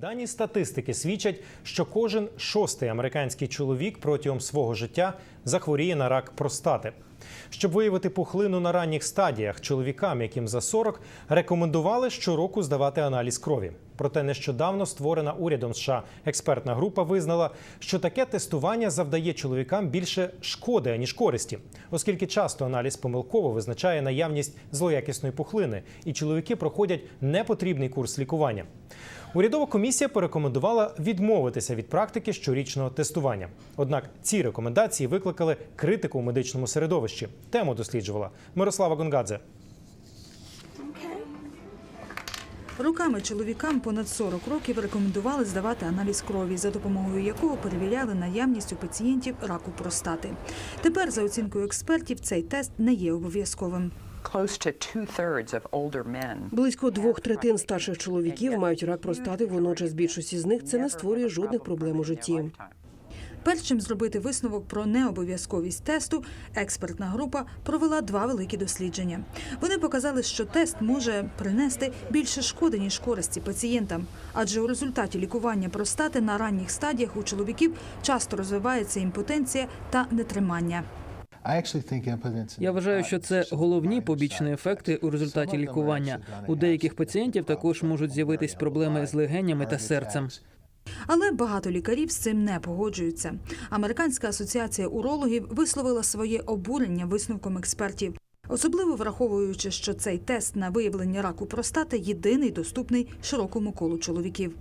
Дані статистики свідчать, що кожен шостий американський чоловік протягом свого життя захворіє на рак простати. Щоб виявити пухлину на ранніх стадіях, чоловікам, яким за 40, рекомендували щороку здавати аналіз крові. Проте нещодавно створена урядом США експертна група визнала, що таке тестування завдає чоловікам більше шкоди аніж користі, оскільки часто аналіз помилково визначає наявність злоякісної пухлини, і чоловіки проходять непотрібний курс лікування. Урядова комісія порекомендувала відмовитися від практики щорічного тестування. Однак ці рекомендації викликали критику у медичному середовищі. Тему досліджувала Мирослава Гонгадзе. Руками чоловікам понад 40 років рекомендували здавати аналіз крові, за допомогою якого перевіряли наявність у пацієнтів раку простати. Тепер, за оцінкою експертів, цей тест не є обов'язковим. Close to two-thirds of older men Близько двох третин старших чоловіків мають рак простати. Водночас більшості з них це не створює жодних проблем у житті. Перш чим зробити висновок про необов'язковість тесту, експертна група провела два великі дослідження. Вони показали, що тест може принести більше шкоди ніж користі пацієнтам, адже у результаті лікування простати на ранніх стадіях у чоловіків часто розвивається імпотенція та нетримання. Я вважаю, що це головні побічні ефекти у результаті лікування. У деяких пацієнтів також можуть з'явитись проблеми з легенями та серцем. Але багато лікарів з цим не погоджуються. Американська асоціація урологів висловила своє обурення висновком експертів, особливо враховуючи, що цей тест на виявлення раку простати єдиний доступний широкому колу чоловіків.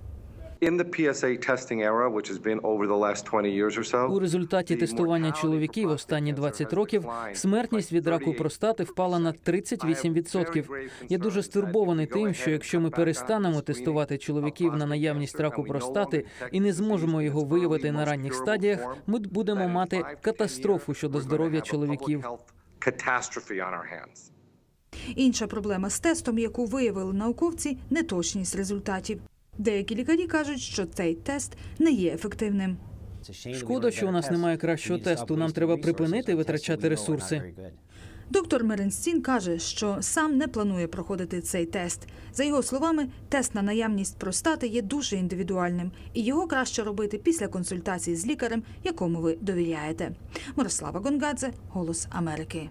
In the PSA testing era, which has been over the last 20 years or so, У результаті тестування чоловіків останні 20 років смертність від раку простати впала на 38%. Я дуже стурбований тим, що якщо ми перестанемо тестувати чоловіків на наявність раку простати і не зможемо його виявити на ранніх стадіях, ми будемо мати катастрофу щодо здоров'я чоловіків. Інша проблема з тестом, яку виявили науковці, неточність результатів. Деякі лікарі кажуть, що цей тест не є ефективним. Шкода, що у нас немає кращого тесту. Нам треба припинити витрачати ресурси. Доктор Меренстін каже, що сам не планує проходити цей тест. За його словами, тест на наявність простати є дуже індивідуальним, і його краще робити після консультації з лікарем, якому ви довіряєте. Мирослава Гонгадзе, Голос Америки.